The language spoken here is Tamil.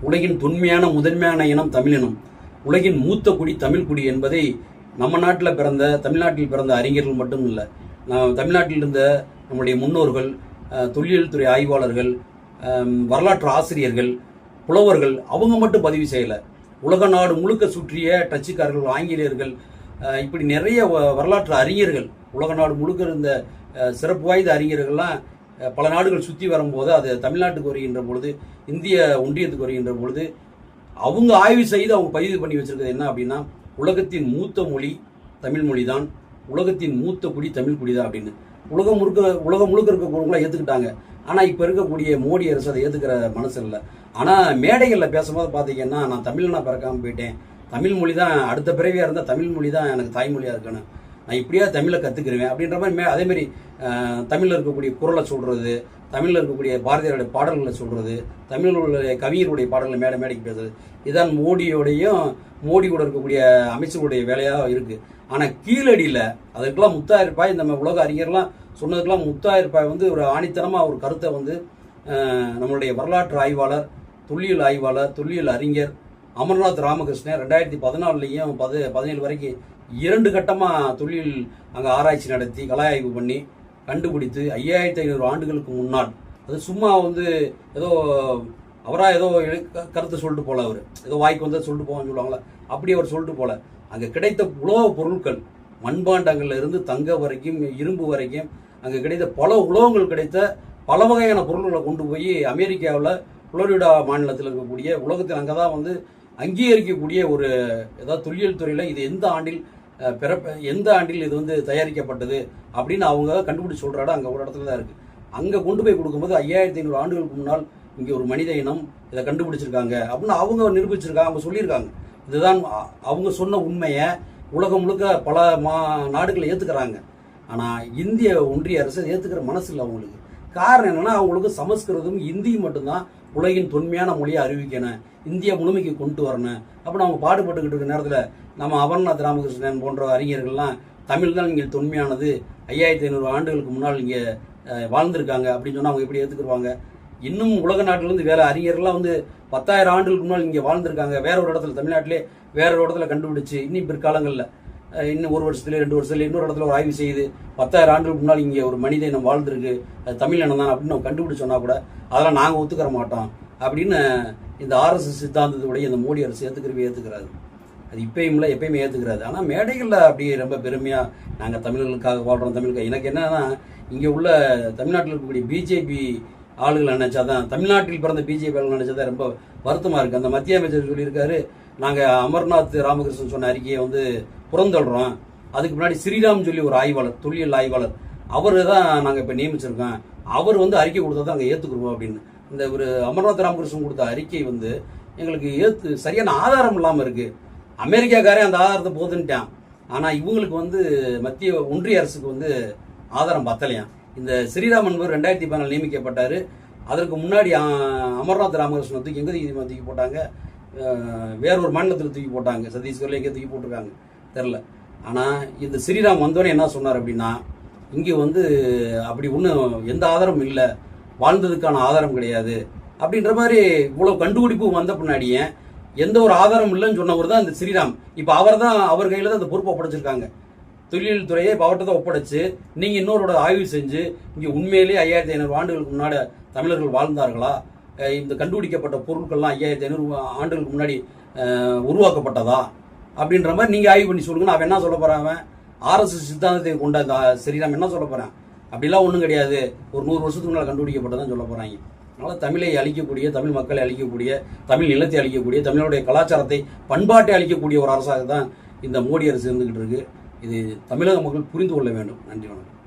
உலகின் தொன்மையான முதன்மையான இனம் தமிழினம். உலகின் மூத்த குடி தமிழ் குடி என்பதை நம்ம நாட்டில் பிறந்த தமிழ்நாட்டில் பிறந்த அறிஞர்கள் மட்டும் இல்லை நான் தமிழ்நாட்டில் இருந்த நம்முடைய முன்னோர்கள் தொழில் துறை ஆய்வாளர்கள் வரலாற்று ஆசிரியர்கள் புலவர்கள் அவங்க மட்டும் பதிவு செய்யலை. உலக நாடு முழுக்க சுற்றிய டச்சுக்காரர்கள் ஆங்கிலேயர்கள் இப்படி நிறைய வ- வரலாற்று அறிஞர்கள் உலக நாடு முழுக்க இருந்த சிறப்பு வாய்ந்த அறிஞர்கள்லாம் பல நாடுகள் சுற்றி வரும்போது அது தமிழ்நாட்டுக்கு வருகின்ற பொழுது இந்திய ஒன்றியத்துக்கு வருகின்ற பொழுது அவங்க ஆய்வு செய்து அவங்க பதிவு பண்ணி வச்சிருக்கிறது என்ன அப்படின்னா உலகத்தின் மூத்த மொழி தமிழ் மொழி தான் உலகத்தின் மூத்த குடி தமிழ் குடி தான் அப்படின்னு. உலகம் முழுக்க உலகம் முழுக்க இருக்கக்கூடியவங்களாம் ஏற்றுக்கிட்டாங்க ஆனால் இப்போ இருக்கக்கூடிய மோடி அரசு அதை ஏற்றுக்கிற மனசு இல்லை. ஆனால் மேடைகளில் பேசும்போது பார்த்தீங்கன்னா நான் தமிழ்னா பிறக்காமல் போயிட்டேன். தமிழ் மொழி தான் அடுத்த பிறவியாக இருந்தால் தமிழ் மொழி தான் எனக்கு தாய்மொழியாக இருக்கணும். நான் இப்படியா தமிழை கற்றுக்கிருவேன் அப்படின்ற மாதிரி மே அதேமாரி தமிழில் இருக்கக்கூடிய குரலை சொல்கிறது தமிழில் இருக்கக்கூடிய பாரதியாருடைய பாடல்களை சொல்கிறது தமிழுடைய கவிஞருடைய பாடல்களை மேடை மேடைக்கு பேசுறது இதுதான் மோடியோடையும் மோடி கூட இருக்கக்கூடிய அமைச்சருடைய வேலையாக இருக்குது ஆனால் கீழடியில் அதுக்கெல்லாம் முத்தாயிருப்பாய் இந்த நம்ம உலக அறிஞர்லாம் சொன்னதுக்கெல்லாம் முத்தாயிருப்பாய் வந்து ஒரு ஆணித்தனமாக ஒரு கருத்தை வந்து நம்மளுடைய வரலாற்று ஆய்வாளர் தொல்லியல் ஆய்வாளர் தொல்லியல் அறிஞர் அமர்நாத் ராமகிருஷ்ணன் ரெண்டாயிரத்தி பதினாலுலேயும் பது பதினேழு வரைக்கும் இரண்டு கட்டமாக தொழில் அங்கே ஆராய்ச்சி நடத்தி கலாய்வு பண்ணி கண்டுபிடித்து ஐயாயிரத்தி ஐநூறு ஆண்டுகளுக்கு முன்னால் அது சும்மா வந்து ஏதோ அவராக ஏதோ கருத்து சொல்லிட்டு போல அவர். ஏதோ வாய்க்கு வந்து சொல்லிட்டு போவான்னு சொல்லுவாங்களே? அப்படி அவர் சொல்லிட்டு போல. அங்கே கிடைத்த உலோக பொருட்கள் மண்பாண்டங்கள்ல இருந்து தங்க வரைக்கும் இரும்பு வரைக்கும் அங்கே கிடைத்த பல உலோகங்கள் கிடைத்த பல வகையான பொருள்களை கொண்டு போய் அமெரிக்காவில் புளோரிடா மாநிலத்தில் இருக்கக்கூடிய உலகத்தில் அங்கே தான் வந்து அங்கீகரிக்கக்கூடிய ஒரு ஏதாவது தொழில் துறையில் இது எந்த ஆண்டில் பிறப்ப எந்த ஆண்டில் இது வந்து தயாரிக்கப்பட்டது அப்படின்னு அவங்க கண்டுபிடிச்சு சொல்கிற இடம் அங்கே ஒரு இடத்துல தான் இருக்குது அங்கே கொண்டு போய் கொடுக்கும்போது ஐயாயிரத்தி ஐநூறு ஆண்டுகளுக்கு முன்னால் இங்கே ஒரு மனித இனம் இதை கண்டுபிடிச்சிருக்காங்க அப்படின்னு அவங்க நிரூபிச்சிருக்காங்க அவங்க சொல்லியிருக்காங்க. இதுதான் அவங்க சொன்ன உண்மையை உலகம் முழுக்க பல மா நாடுகளை ஏற்றுக்கிறாங்க ஆனால் இந்திய ஒன்றிய அரசு ஏற்றுக்கிற மனசு இல்லை அவங்களுக்கு. காரணம் என்னன்னா அவங்களுக்கு சமஸ்கிருதம் இந்தியும் மட்டும்தான் உலகின் தொன்மையான மொழியை அறிவிக்கணும் இந்தியா முழுமைக்கு கொண்டு வரணும் அப்போ அவங்க பாடுபட்டுக்கிட்டு இருக்க நேரத்தில் நம்ம அமர்நாத் ராமகிருஷ்ணன் போன்ற அறிஞர்கள்லாம் தமிழ் தான் இங்கே தொன்மையானது. ஐயாயிரத்தி ஐநூறு ஆண்டுகளுக்கு முன்னால் இங்கே வாழ்ந்திருக்காங்க அப்படின்னு சொன்னால் அவங்க எப்படி ஏற்றுக்குருவாங்க இன்னும் உலக நாட்டிலேருந்து வேற அறிஞர்கள்லாம் வந்து பத்தாயிரம் ஆண்டுகளுக்கு முன்னால் இங்கே வாழ்ந்திருக்காங்க. வேற ஒரு இடத்துல தமிழ்நாட்டிலே வேற ஒரு இடத்துல கண்டுபிடிச்சு இன்னும் பிற்காலங்களில் இன்னும் ஒரு வருஷத்துல ரெண்டு வருஷத்துல இன்னொரு இடத்துல ஒரு ஆய்வு செய்யுது பத்தாயிரம் ஆண்டுகளுக்கு முன்னால் இங்கே ஒரு மனித இனம் வாழ்ந்திருக்கு. அது தமிழ் இனம் தான் அப்படின்னு நம்ம கண்டுபிடிச்சோன்னா கூட அதெல்லாம் நாங்கள் ஒத்துக்கிற மாட்டோம் அப்படின்னு இந்த ஆர்எஸ்எஸ் சித்தாந்தத்துடைய இந்த மோடி அரசு ஏற்றுக்கிறவே ஏற்றுக்கிறாரு அது இப்பயும் இல்லை எப்பயுமே ஏற்றுக்கிறாரு ஆனால் மேடைகளில் அப்படியே ரொம்ப பெருமையாக நாங்கள் தமிழர்களுக்காக வாழ்கிறோம் தமிழுக்காக எனக்கு என்னன்னா இங்கே உள்ள தமிழ்நாட்டில் இருக்கக்கூடிய பிஜேபி ஆளுகளை நினைச்சாதான் தமிழ்நாட்டில் பிறந்த பிஜேபி ஆளுகள் நினைச்சாதான் ரொம்ப வருத்தமாக இருக்குது அந்த மத்திய அமைச்சர் சொல்லியிருக்காரு நாங்கள் அமர்நாத் ராமகிருஷ்ணன் சொன்ன அறிக்கையை வந்து புறந்தள்ளுறோம். அதுக்கு முன்னாடி ஸ்ரீராம் சொல்லி ஒரு ஆய்வாளர் தொல்லியல் ஆய்வாளர் அவர் தான் நாங்கள் இப்போ நியமிச்சிருக்கோம். அவர் வந்து அறிக்கை கொடுத்தா தான் நாங்கள் ஏற்றுக்குருவோம் அப்படின்னு. இந்த ஒரு அமர்நாத் ராமகிருஷ்ணன் கொடுத்த அறிக்கை வந்து எங்களுக்கு ஏற்று சரியான ஆதாரம் இல்லாமல் இருக்குது அமெரிக்காக்காரே அந்த ஆதாரத்தை போதுன்ட்டான். ஆனால் இவங்களுக்கு வந்து மத்திய ஒன்றிய அரசுக்கு வந்து ஆதாரம் பத்தலையாம். இந்த ஸ்ரீராம் என்பவர் ரெண்டாயிரத்தி பதினாலு நியமிக்கப்பட்டார். அதற்கு முன்னாடி அமர்நாத் ராமகிருஷ்ணன் தூக்கி எங்கே தூக்கி தூக்கி போட்டாங்க வேறொரு மாநிலத்தில் தூக்கி போட்டாங்க. சத்தீஸ்கரில் எங்கே தூக்கி போட்டிருக்காங்க. தெரில ஆனால் இந்த ஸ்ரீராம் வந்தோடனே என்ன சொன்னார் அப்படின்னா இங்கே வந்து அப்படி ஒன்றும் எந்த ஆதாரமும் இல்லை வாழ்ந்ததுக்கான ஆதாரம் கிடையாது அப்படின்ற மாதிரி இவ்வளோ கண்டுபிடிப்பு வந்த பின்னாடியே எந்த ஒரு ஆதாரம் இல்லைன்னு சொன்னவர் தான் இந்த ஸ்ரீராம். இப்போ அவர் தான் அவர் கையில் தான் அந்த பொறுப்பை ஒப்படைச்சிருக்காங்க. தொழில் துறையை இப்போ அவர்கிட்ட தான் ஒப்படைச்சு நீங்கள் இன்னொருட ஆய்வு செஞ்சு இங்கே உண்மையிலேயே ஐயாயிரத்தி ஐநூறு ஆண்டுகளுக்கு முன்னாடி தமிழர்கள் வாழ்ந்தார்களா? இந்த கண்டுபிடிக்கப்பட்ட பொருட்கள்லாம் ஐயாயிரத்தி ஐநூறு ஆண்டுகளுக்கு முன்னாடி உருவாக்கப்பட்டதா? அப்படின்ற மாதிரி நீங்கள் ஆய்வு பண்ணி சொல்லுங்க. அவன் என்ன சொல்ல போறான் அவன்? ஆர்எஸ்எஸ் சித்தாந்தத்தை கொண்ட அந்த ஸ்ரீராம் என்ன சொல்ல போகிறேன் அப்படிலாம் ஒன்றும் கிடையாது. ஒரு நூறு வருஷத்துக்கு முன்னால் கண்டுபிடிக்கப்பட்டதான் சொல்ல போகிறாங்க அதனால் தமிழை அழிக்கக்கூடிய தமிழ் மக்களை அழிக்கக்கூடிய தமிழ் நிலத்தை அழிக்கக்கூடிய தமிழனுடைய கலாச்சாரத்தை பண்பாட்டை அழிக்கக்கூடிய ஒரு அரசாக தான் இந்த மோடி அரசு இருந்துக்கிட்டு இருக்குது இது தமிழக மக்கள் புரிந்து கொள்ள வேண்டும். நன்றி வணக்கம்.